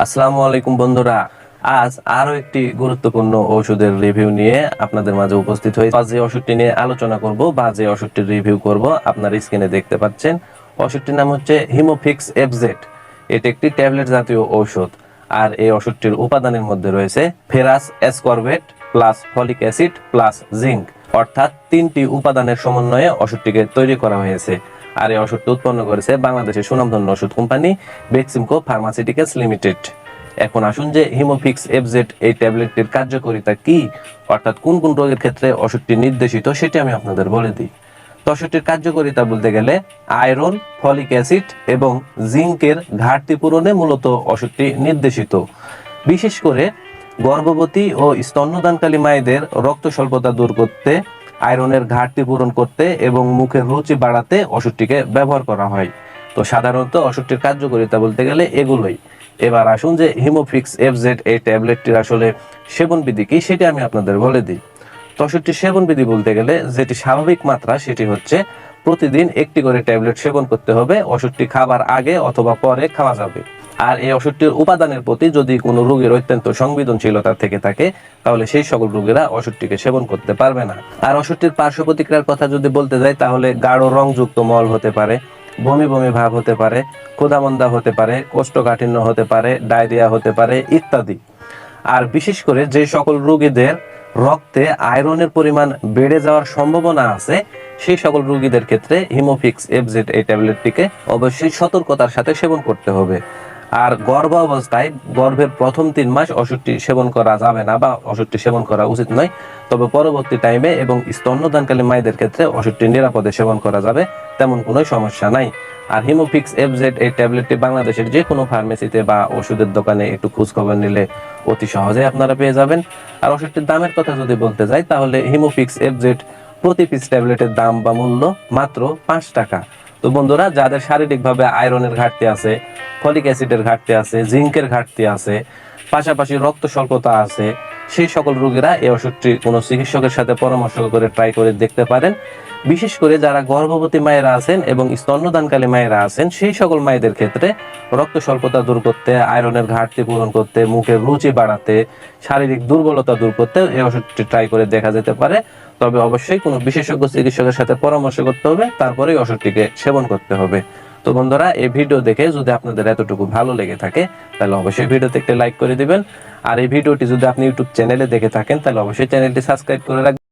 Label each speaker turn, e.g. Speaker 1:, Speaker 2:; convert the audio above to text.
Speaker 1: আসসালামু আলাইকুম বন্ধুরা। আজ আরও একটি গুরুত্বপূর্ণ ওষুধের রিভিউ নিয়ে আপনাদের মাঝে উপস্থিত হয়ে আজ যে ওষুধটি নিয়ে আলোচনা করব বা যে ওষুধটির রিভিউ করব। আপনার স্ক্রিনে দেখতে পাচ্ছেন, ওষুধটির নাম হচ্ছে হিমোফিক্স এফজেড এটি একটি ট্যাবলেট জাতীয় ঔষধ। আর এই ওষুধটির উপাদানের মধ্যে রয়েছে ferrous ascorbate plus folic acid plus zinc. অর্থাৎ তিনটি উপাদানের সমন্বয়ে ওষুধটিকে তৈরি করা হয়েছে। আর এই ওষুধটি উৎপন্ন করেছে বাংলাদেশের সুনামধন্য ওষুধ কোম্পানি বেক্সিমকো ফার্মাসিউটিক্যালস লিমিটেড এখন আসুন যে হিমোফিক্স এফজেড এই ট্যাবলেটটির কার্যকারিতা কি, অর্থাৎ কোন কোন রোগের ক্ষেত্রে ওষুধটি নির্দেশিত সেটি আমি আপনাদের বলে দিই। ওষুধটির কার্যকারিতা বলতে গেলে আয়রন, ফলিক অ্যাসিড এবং জিঙ্কের ঘাটতি পূরণে মূলত ওষুধটি নির্দেশিত। বিশেষ করে গর্ভবতী ও স্তন্যদানকালী মায়েদের রক্ত স্বল্পতা দূর করতে আয়রনের ঘাটতি পূরণ করতে এবং মুখের রুচি বাড়াতে ওষুধটিকে ব্যবহার করা হয়। তো সাধারণত ওষুধটির কার্যকারিতা বলতে গেলে এগুলোই। এবার আসুন যে হিমোফিক্স এফজেড এই ট্যাবলেটটির আসলে সেবনবিধি কি, সেটি আমি আপনাদের বলে দিই। তো ওষুধটির সেবনবিধি বলতে গেলে যেটি স্বাভাবিক মাত্রা, সেটি হচ্ছে প্রতিদিন একটি করে ট্যাবলেট সেবন করতে হবে, ওষুধটি খাবার আগে অথবা পরে খাওয়া যাবে। আর এই ওষুধটির উপাদানের প্রতি যদি কোনো রোগীর অত্যন্ত সংবেদনশীলতা থেকে থাকে, তাহলে সেই সকল রোগীরা ওষুধটিকে সেবন করতে পারবে না। আর ওষুধটির পার্শ্ব প্রতিক্রিয়ার কথা যদি বলতে যাই, তাহলে গাঢ় রংযুক্ত মল হতে পারে, বমি বমি ভাব হতে পারে, ক্ষুধামন্দা হতে পারে, কোষ্ঠকাঠিন্য হতে পারে, ডায়রিয়া হতে পারে ইত্যাদি। আর বিশেষ করে যে সকল রোগীদের রক্তে আয়রনের পরিমাণ বেড়ে যাওয়ার সম্ভাবনা আছে, সেই সকল রোগীদের ক্ষেত্রে হিমোফিক্স, এফজেড এই ট্যাবলেটটিকে অবশ্যই সতর্কতার সাথে সেবন করতে হবে। আর গর্ভ অবস্থায় গর্ভের প্রথম তিন মাস ওষুধটি সেবন করা যাবে না বা ওষুধটি সেবন করা উচিত নয়। তবে পরবর্তী টাইমে এবং স্তন্যদানকালী মায়েদের ক্ষেত্রে ওষুধটি নিরাপদে সেবন করা যাবে, তেমন কোনো সমস্যা নাই। আর হিমোফিক্স এফজেড এই ট্যাবলেটটি বাংলাদেশের যে কোনো ফার্মেসিতে বা ওষুধের দোকানে একটু খোঁজ খবর নিলে অতি সহজে আপনারা পেয়ে যাবেন। আর ওষুধটির দামের কথা যদি বলতে যাই, তাহলে হিমোফিক্স এফজেড প্রতি পিস ট্যাবলেটের দাম বা মূল্য মাত্র পাঁচ টাকা। তো বন্ধুরা, যাদের শারীরিকভাবে আয়রনের ঘাটতি আছে, ফলিক অ্যাসিডের ঘাটতি আছে, জিঙ্কের ঘাটতি আছে, পাশাপাশি রক্ত স্বল্পতা আছে সেই সকল রোগীরা এই ওষুধটি কোনো চিকিৎসকের সাথে পরামর্শ করে ট্রাই করে দেখতে পারেন। বিশেষ করে যারা গর্ভবতী মায়েরা আছেন এবং স্তন্যদানকালী মায়েরা আছেন, সেই সকল মায়েদের ক্ষেত্রে রক্ত স্বল্পতা দূর করতে, আয়রনের ঘাটতি পূরণ করতে, মুখের রুচি বাড়াতে, শারীরিক দুর্বলতা দূর করতে এই ওষুধটি ট্রাই করে দেখা যেতে পারে। তবে অবশ্যই কোনো বিশেষজ্ঞ চিকিৎসকের সাথে পরামর্শ করতে হবে তারপরেই ওষুধটিকে সেবন করতে হবে। তো বন্ধুরা, এই ভিডিও দেখে যদি আপনাদের এতটুকু ভালো লেগে থাকে, তাহলে অবশ্যই ভিডিওতে একটি লাইক করে দিবেন। আর এই ভিডিওটি যদি আপনি ইউটিউব চ্যানেলে দেখে থাকেন, তাহলে অবশ্যই চ্যানেলটি সাবস্ক্রাইব করে রাখবেন।